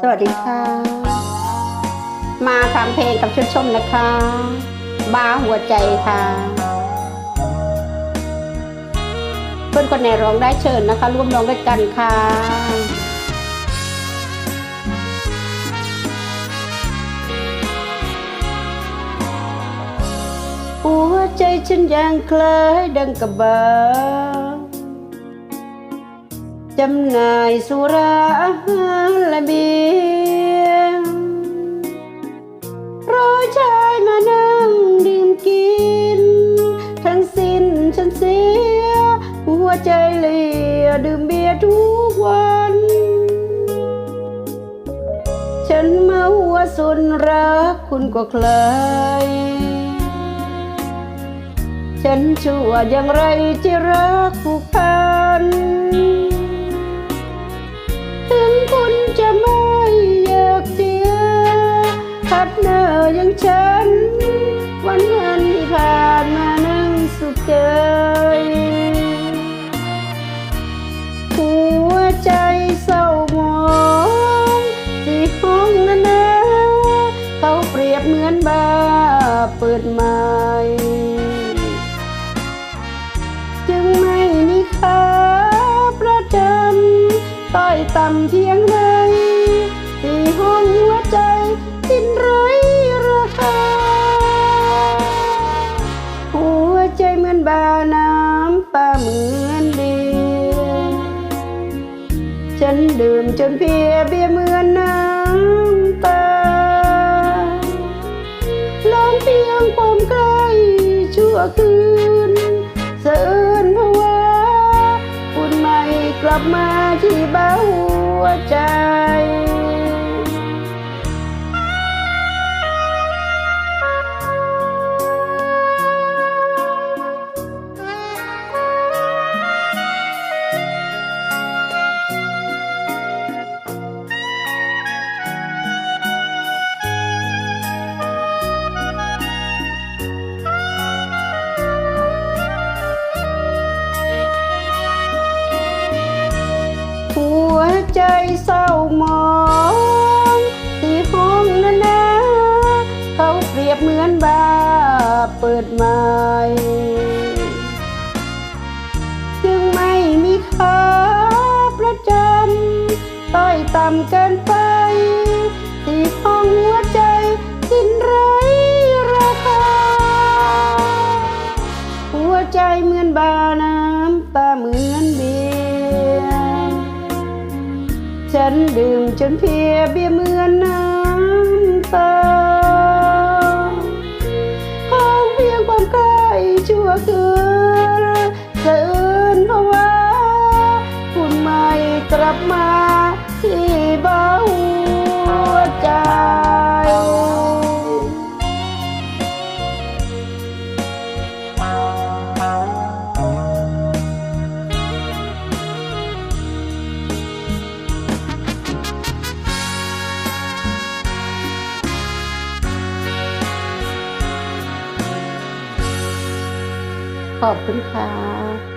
สวัสดีค่ะ มาฟังเพลงกับชุดชมนะคะ บาหัวใจค่ะ เพื่อนคนไหนร้องได้เชิญนะคะ ร่วมร้องด้วยกันค่ะหัวใจฉันยังคล้ายดังกระบา จำหน่ายสุราอาหารและเบียร์รอชายมานั่งดื่มกิน ทั้งสิ้นฉันเสีย หัวใจเลียดื่มเบียร์ทุกวัน ฉันมาหัวสุนรักคุณก็ใครฉันชั่วอย่างไรที่รักผูกพัน พัดเนออย่างฉัน วันนั้นที่ผ่านมานั่งสุขใจหัวใจเศร้าหมองที่ห้องนั้นนะเขาเปรียบเหมือนบาเปิดใหม่จึงไม่มีค่าประจำต้อยต่ำเพียงใดที่ นเพียเบียเหมือนน้ำตาลองเพียงความใกล้ชั่วคืนเสื่อนเพราะว่าคุณไม่กลับมาที่บ้าหัวใจ ใจเศร้าหมองที่ห้องนั้นนะเขาเปรียบเหมือนบาเปิดใหม่จึงไม่มีค่าประจำต้อยต่ำเกิน ฉันดื่มจนเพียเบียเหมือนน้ำตาขอเพียงความใกล้ชั่วคืนเสื่นเพราะว่าคุณไม่กลับมา ขอบคุณค่ะ